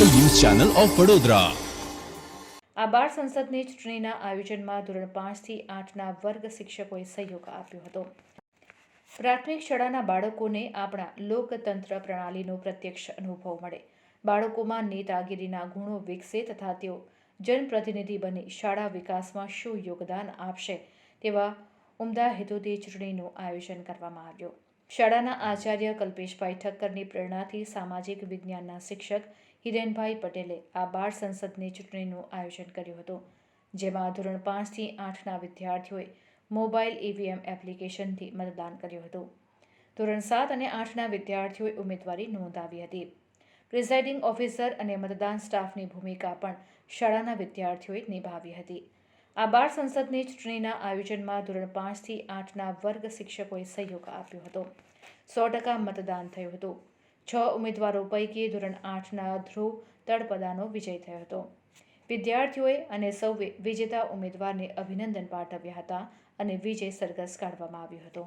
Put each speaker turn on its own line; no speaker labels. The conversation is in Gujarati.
Channel of Vadodara.
આ બાર સંસદની ચૂંટણીના આયોજનમાં ધોરણ પાંચથી આઠના વર્ગ શિક્ષકોએ સહયોગ આપ્યો હતો. પ્રાથમિક શાળાના બાળકોને આપણા લોકતંત્ર પ્રણાલીનો પ્રત્યક્ષ અનુભવ મળે. બાળકોમાં નેતાગીરીના ગુણો વિકસે તથા તેઓ જનપ્રતિનિધિ બની શાળા વિકાસમાં શું યોગદાન આપશે તેવા ઉમદા હેતુથી ચૂંટણીનું આયોજન કરવામાં આવ્યું. શાળાના આચાર્ય કલ્પેશભાઈ ઠક્કરની પ્રેરણાથી સામાજિક વિજ્ઞાનના શિક્ષક હિરેનભાઈ પટેલે આ બાળ સંસદની ચૂંટણીનું આયોજન કર્યું હતું, જેમાં ધોરણ પાંચથી આઠના વિદ્યાર્થીઓએ મોબાઈલ ઈવીએમ એપ્લિકેશનથી મતદાન કર્યું હતું. ધોરણ સાત અને આઠના વિદ્યાર્થીઓએ ઉમેદવારી નોંધાવી હતી. પ્રિઝાઇડિંગ ઓફિસર અને મતદાન સ્ટાફની ભૂમિકા પણ શાળાના વિદ્યાર્થીઓએ નિભાવી હતી. આ બાળ સંસદની ચૂંટણીના આયોજનમાં ધોરણ પાંચથી આઠના વર્ગ શિક્ષકોએ સહયોગ આપ્યો હતો. સો ટકા મતદાન થયું હતું. છ ઉમેદવારો પૈકી ધોરણ આઠના ધ્રુવ તળપદાનો વિજય થયો હતો. વિદ્યાર્થીઓએ અને સૌએ વિજેતા ઉમેદવારને અભિનંદન પાઠવ્યા હતા અને વિજય સરઘસ કાઢવામાં આવ્યો હતો.